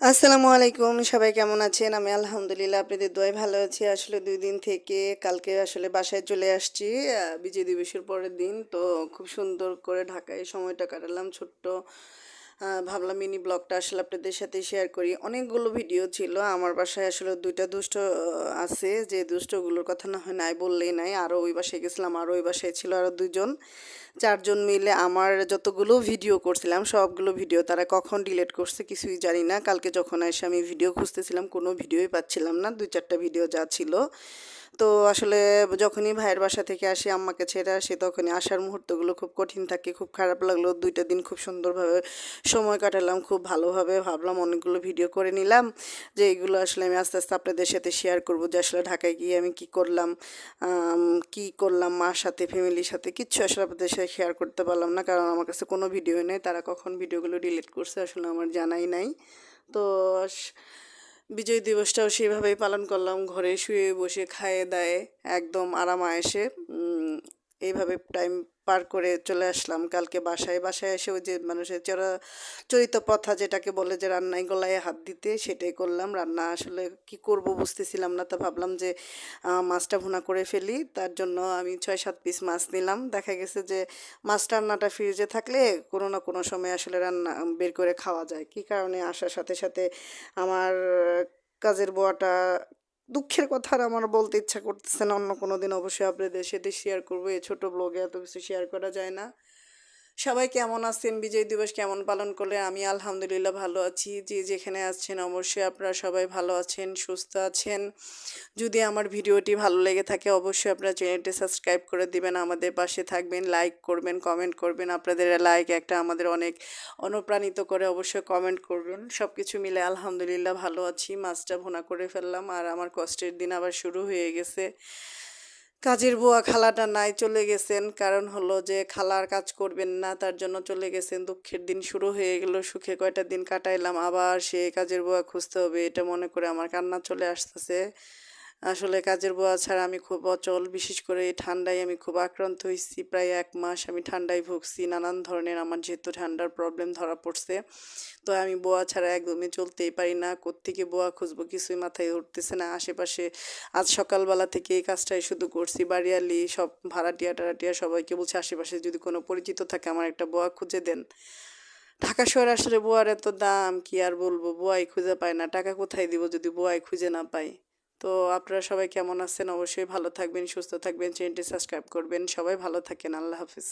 আসসালামু আলাইকুম, সবাই কেমন আছেন? আমি আলহামদুলিল্লাহ, আপনাদের দোয়াই ভালো আছি। আসলে দুই দিন থেকে কালকে আসলে বাসায় চলে আসছি বিজয় দিবসের পরের দিন। তো খুব সুন্দর করে ঢাকায় সময়টা কাটালাম, ছোট্ট ভাবলাম মিনি ব্লগটা আসলে আপনাদের সাথে শেয়ার করি। অনেকগুলো ভিডিও ছিল। আমার বাসায় আসলে দুইটা দুষ্ট আছে। যে দুষ্টগুলোর কথা না হয় নাই বললেই নাই। আরও ওই বাসায় গেছিলাম আরও ওই বাসায় ছিল আরও দুজন চারজন মিলে আমার যতগুলো ভিডিও করছিলাম, সবগুলো ভিডিও তারা কখন ডিলিট করছে কিছুই জানি না। কালকে যখন এসে আমি ভিডিও খুঁজতেছিলাম, কোনো ভিডিওই পাচ্ছিলাম না। দুই চারটা ভিডিও যা ছিল। তো আসলে যখনই ভাইয়ের বাসা থেকে আসি, আম্মাকে ছেড়ে আসি, তখনই আসার মুহূর্তগুলো খুব কঠিন থাকে, খুব খারাপ লাগল। দুইটা দিন খুব সুন্দরভাবে সময় কাটালাম, খুব ভালোভাবে ভাবলাম, অনেকগুলো ভিডিও করে নিলাম যে এইগুলো আসলে আমি আস্তে আস্তে আপনাদের সাথে শেয়ার করব যে আসলে ঢাকায় গিয়ে আমি কি করলাম কি করলাম, মার সাথে ফ্যামিলির সাথে কিচ্ছু আসলে আপনাদের সাথে শেয়ার করতে পারলাম না। কারণ আমার কাছে কোনো ভিডিও নেই, তারা কখন ভিডিওগুলো ডিলিট করছে আসলে আমার জানাই নাই। তো বিজয় দিবসটাও সেভাবেই পালন করলাম। ঘরে শুয়ে বসে খায়ে দায়ে একদম আরাম আয়েসে এইভাবে টাইম পার করে চলে আসলাম কালকে বাসায়। বাসায় এসে ওই যে মানুষের চরা, চরিত প্রথা যেটাকে বলে যে রান্নায় গলায় হাত দিতে, সেটাই করলাম। রান্না আসলে কি করব বুঝতেছিলাম না, তা ভাবলাম যে মাছটা ভুনা করে ফেলি। তার জন্য আমি ছয় সাত পিস মাছ নিলাম। দেখা গেছে যে, মাছ রান্নাটা ফ্রিজে থাকলে কোনো না কোনো সময় আসলে রান্না বের করে খাওয়া যায়। কি কারণে? আসার সাথে সাথে আমার কাজের বোয়াটা দুঃখের কথা আর আমার বলতে ইচ্ছা করতেছে না। অন্য কোনো দিন অবশ্যই আপনাদের সাথে শেয়ার করব। এই ছোটো ব্লগে এত কিছু শেয়ার করা যায় না। সবাই কেমন আছেন? বিজয় দিবস কেমন পালন করলে? আমি আলহামদুলিল্লাহ ভালো আছি। যে যেখানে আছেন অবশ্যই আপনারা সবাই ভালো আছেন, সুস্থ আছেন। যদি আমার ভিডিওটি ভালো লেগে থাকে অবশ্যই আপনারা চ্যানেলটি সাবস্ক্রাইব করে দিবেন, আমাদের পাশে থাকবেন, লাইক করবেন, কমেন্ট করবেন। আপনাদের লাইক একটা আমাদের অনেক অনুপ্রাণিত করে অবশ্যই কমেন্ট করবেন। সব কিছু মিলে আলহামদুলিল্লাহ ভালো আছি, মাছটা ভোনা করে ফেললাম আর আমার কষ্টের দিন আবার শুরু হয়ে গেছে। কাজের বুয়া খালাটা নাই, চলে গেছেন। কারণ হলো যে খালার কাজ করবেন না, তার জন্য চলে গেছেন। দুঃখের দিন শুরু হয়ে গেল, সুখে কয়টা দিন কাটাইলাম, আবার সে কাজের বুয়া খুঁজতে হবে, এটা মনে করে আমার কান্না চলে আসতেছে। আসলে কাজের বুয়া ছাড়া আমি খুব অচল। বিশেষ করে ঠান্ডায় আমি খুব আক্রান্ত হয়েছি প্রায় এক মাস আমি ঠান্ডায় ভুগছি। নানান ধরনের আমার যেহেতু ঠান্ডার প্রবলেম ধরা পড়ছে। তো আমি বোয়া ছাড়া একদমই চলতেই পারি না। কোত্থেকে বোয়া খুঁজবো কিছুই মাথায় উঠতেছে না। আশেপাশে আজ সকালবেলা থেকে এই কাজটাই শুধু করছি। বাড়িয়ালি, সব ভাড়াটিয়া টাড়াটিয়া সবাইকে বলছে, আশেপাশে যদি কোনো পরিচিত থাকে আমার একটা বোয়া খুঁজে দেন। ঢাকা শহরে আসলে বোয়ার এত দাম, কি আর বলব? বোয়াই খুঁজে পায় না। টাকা কোথায় দিব যদি বোয়াই খুঁজে না পাই? তো আপনারা সবাই কেমন আছেন? অবশ্যই ভালো থাকবেন, সুস্থ থাকবেন, চ্যানেলটি সাবস্ক্রাইব করবেন। সবাই ভালো থাকেন। আল্লাহ হাফিজ।